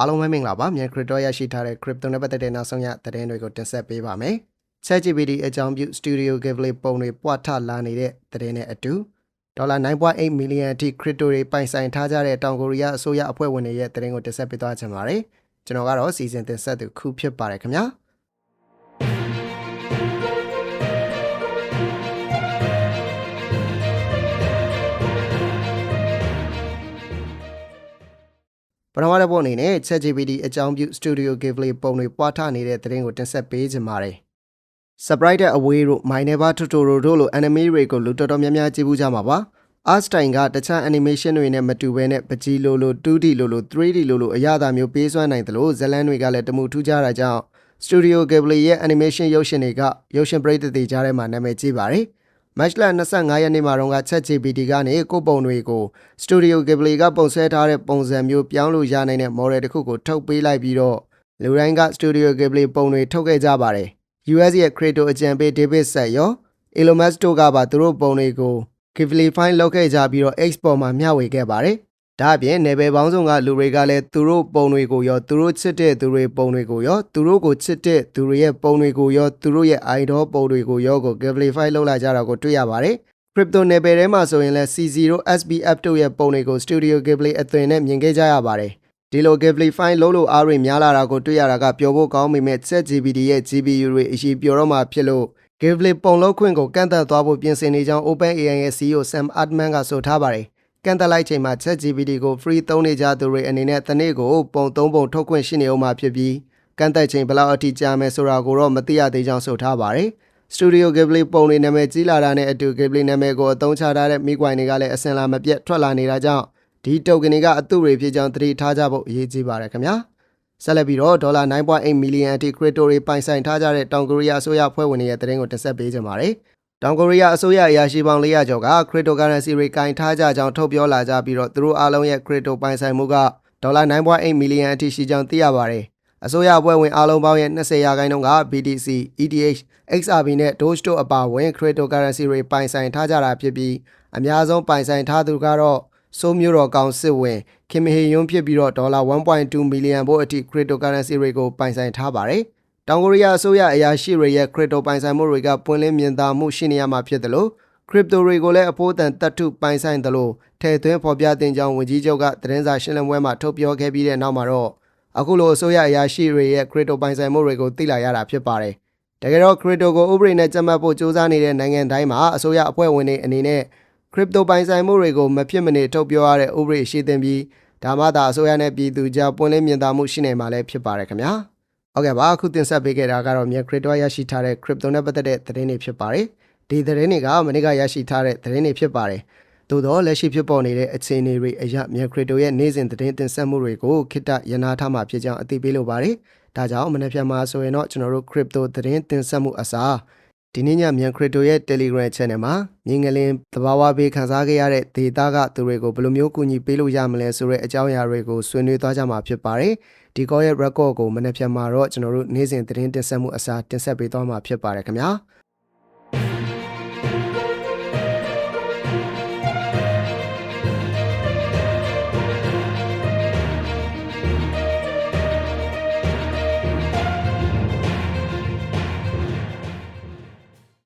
အားလုံးပဲမင်္ဂလာပါမြန် crypto ရရှိထားတဲ့ crypto နဲ့ပတ်သက်တဲ့နောက်ဆုံးရသတင်းတွေကိုတင်ဆက်ပေးပါမယ် ChatGPT အကြောင်းပြု Studio Ghibli ပုံတွေပွားထလာနေတဲ့သတင်းနဲ့အတူဒေါ်လာ9.8 million အထိ crypto တွေပိုင်ဆိုင်ထားကြတဲ့တောင်ကိုရီးယားအစိုးရအဖွဲ့ဝင်တွေရဲ့သတင်းကိုတင်ဆက်ပေးသွားချင်ပါတယ်ကျွန်တော်ကတော့စီစဉ်တင်ဆက်သူခုဖြစ်ပါတယ်ခင်ဗျာ ပထမတစ်ပုတ်အနေနဲ့ ChatGPT အကြောင်းပြု Studio Ghibli ပုံတွေပွားထနေတဲ့သတင်းကိုတင်ဆက်ပေးချင်ပါတယ်။ Sprite တဲ့အဝေးတို့ My Neighbor Totoro တို့လို anime တွေကိုလူတော်တော်များများကြည့်ဘူးကြမှာပါ။ Art style ကတခြား animation တွေနဲ့မတူဘဲနဲ့ပကြီးလိုလို 2D လိုလို 3D လိုလိုအရသာမျိုးပေးစွမ်းနိုင်တယ်လို့ဇတ်လန်းတွေကလည်းတမှုထူးခြားတာကြောင့် Studio Ghibli ရဲ့ animation ရုပ်ရှင်တွေကရုပ်ရှင်ပရိသတ်တွေကြားထဲမှာနာမည်ကြီးပါတယ်။ Match လ25ရက်နေ့မှာတော့ ChatGPT ကနေကိုယ့်ပုံတွေကို Studio Ghibli ကပုံဆွဲထားတဲ့ပုံစံမျိုးပြောင်းလို့ရနိုင်တဲ့ model တစ်ခုကိုထုတ်ပေးလိုက်ပြီးတော့လူတိုင်းက Studio Ghibli ပုံတွေထုတ်ခဲ့ကြပါတယ်။ US ရဲ့ Creator အကြံပေး David ဆက်ရော Elon Musk တို့ကပါသူတို့ပုံတွေကို Ghibli file လောက်ခဲ့ကြပြီးတော့ X ပေါ်မှာမျှဝေခဲ့ပါတယ်။ ဒါအပြင်နယ်ပယ်ပေါင်းစုံကလူတွေကလည်းသူတို့ပုံတွေကိုရောသူတို့ချစ်တဲ့သူတွေပုံတွေကိုရောသူတို့ကိုချစ်တဲ့သူတွေရဲ့ပုံတွေကိုရောသူတို့ရဲ့ idol ပုံတွေကိုရောကို Ghibli file လောက်လာကြတာကိုတွေ့ရပါတယ်။ crypto နယ်ပယ်ထဲမှာဆိုရင်လည်း C0 SBF တို့ရဲ့ပုံတွေကို Studio Ghibli အသွင်နဲ့မြင်ခဲ့ကြရပါတယ်။ဒီလို Ghibli file လုံးလို့အားတွေများလာတာကိုတွေ့ရတာကပျော်ဖို့ကောင်းပေမဲ့ ChatGPT ရဲ့ GPU တွေအရှိပျော်တော့မှဖြစ်လို့ Ghibli ပုံလုံးခွင့်ကိုကန့်သတ်သွားဖို့ပြင်ဆင်နေကြောင်း OpenAI ရဲ့ CEO Sam Altman ကဆိုထားပါတယ်။ ကန့်သတ်လိုက်ချိန်မှာ ChatGPT ကို free သုံးနေကြသူတွေအနေနဲ့တနေ့ကိုပုံသုံးပုံထုတ်ခွင့်ရှိနေအောင်မှာဖြစ်ပြီးကန့်သတ်ချိန်ဘယ်လောက်အထိကြာမယ်ဆိုတာကိုတော့မသိရသေးကြောင်းဆိုထားပါတယ်။ Studio Ghibli ပုံတွေနာမည်ကြီးလာတာနဲ့အတူ Ghibli နာမည်ကိုအသုံးချထားတဲ့မိကွိုင်တွေကလည်းအစင်လာမပြတ်ထွက်လာနေတာကြောင့်ဒီတုတ်ကနေကအတုတွေဖြစ်ကြောင်းသတိထားကြဖို့အရေးကြီးပါတယ်ခင်ဗျာဆက်လက်ပြီးတော့ဒေါ်လာ9.8 million အထိ crypto တွေပိုင်ဆိုင်ထားကြတဲ့တောင်ကိုရီးယားအစိုးရဖွဲ့ဝင်တွေရဲ့သတင်းကိုတင်ဆက်ပေးကြပါမယ် တောင်ကိုရီးယားအစိုးရအရာရှိပေါင်း400ကျော်က cryptocurrency တွေကင်ထားကြကြောင်းထုတ်ပြောလာကြပြီးတော့သူတို့အားလုံးရဲ့ crypto ပိုင်ဆိုင်မှုကဒေါ်လာ9.8 million အထိရှိကြောင်းသိရပါတယ်အစိုးရအဖွဲ့ဝင်အားလုံးပေါင်းရဲ့20ရာခိုင်နှုန်းက BTC, ETH, XRP နဲ့ Doge တို့အပါအဝင် cryptocurrency တွေပိုင်ဆိုင်ထားကြတာဖြစ်ပြီးအများဆုံးပိုင်ဆိုင်ထားသူကတော့စိုးမျိုးတော်ကောင်စစ်ဝင်ခင်မဟေယွန်းဖြစ်ပြီးတော့ဒေါ်လာ1.2 million ဘို့အထိ cryptocurrency တွေကိုပိုင်ဆိုင်ထားပါတယ်။ တောင်ကိုရီးယားအစိုးရအရာရှိတွေရဲ့ crypto ပိုင်ဆိုင်မှုတွေကပွင့်လင်းမြင်သာမှုရှိနေရမှာဖြစ်တယ်လို့ crypto တွေကိုလည်းအဖို့တန်တတ်ထုပိုင်ဆိုင်တယ်လို့ထည့်သွင်းဖော်ပြတင်ကြောင်းဝန်ကြီးချုပ်ကသတင်းစာရှင်းလင်းပွဲမှာထုတ်ပြောခဲ့ပြီးတဲ့နောက်မှာတော့အခုလိုအစိုးရအရာရှိတွေရဲ့ crypto ပိုင်ဆိုင်မှုတွေကိုသိလာရတာဖြစ်ပါတယ်။တကယ်တော့ crypto ကိုဥပဒေနဲ့ကြက်မှတ်ဖို့စ조사နေတဲ့နိုင်ငံတိုင်းမှာအစိုးရအဖွဲ့ဝင်တွေအနေနဲ့ crypto ပိုင်ဆိုင်မှုတွေကိုမဖြစ်မနေထုတ်ပြောရတဲ့ဥပဒေရှိသင့်ပြီးဒါမှသာအစိုးရနဲ့ပြည်သူကြားပွင့်လင်းမြင်သာမှုရှိနေမှာလည်းဖြစ်ပါတယ်ခင်ဗျာ ဟုတ်ကဲ့ပါအခုတင်ဆက်ပေးခဲ့တာကတော့မြန် crypto ရရှိထားတဲ့ crypto နဲ့ပတ်သက်တဲ့သတင်းတွေဖြစ်ပါတယ်ဒီသတင်းတွေကမနေ့ကရရှိထားတဲ့သတင်းတွေဖြစ်ပါတယ်သို့တော့လက်ရှိဖြစ်ပေါ်နေတဲ့အခြေအနေတွေအရမြန် crypto ရဲ့နေ့စဉ်သတင်းတင်ဆက်မှုတွေကိုခိတ္တရနာထားမှာဖြစ်ကြောင်းအသိပေးလိုပါတယ်ဒါကြောင့်မနေ့ဖြန်မှာဆိုရင်တော့ကျွန်တော်တို့ crypto သတင်းတင်ဆက်မှုအစား ဒီနေ့ညမြန် crypto ရဲ့ Telegram channel မှာမြင်းငလင်းသဘာဝဘေးခန်းစားခဲ့ရတဲ့ဒေတာကသူတွေကိုဘယ်လိုမျိုးကူညီပေးလို့ရမလဲဆိုတဲ့အကြောင်းအရာတွေကိုဆွေးနွေးသွားကြမှာဖြစ်ပါတယ်။ဒီကောရဲ့ record ကိုမနေ့ဖြန်မှာတော့ကျွန်တော်တို့နေ့စဉ်သတင်းတင်ဆက်မှုအစားတင်ဆက်ပေးသွားမှာဖြစ်ပါတယ်ခင်ဗျာ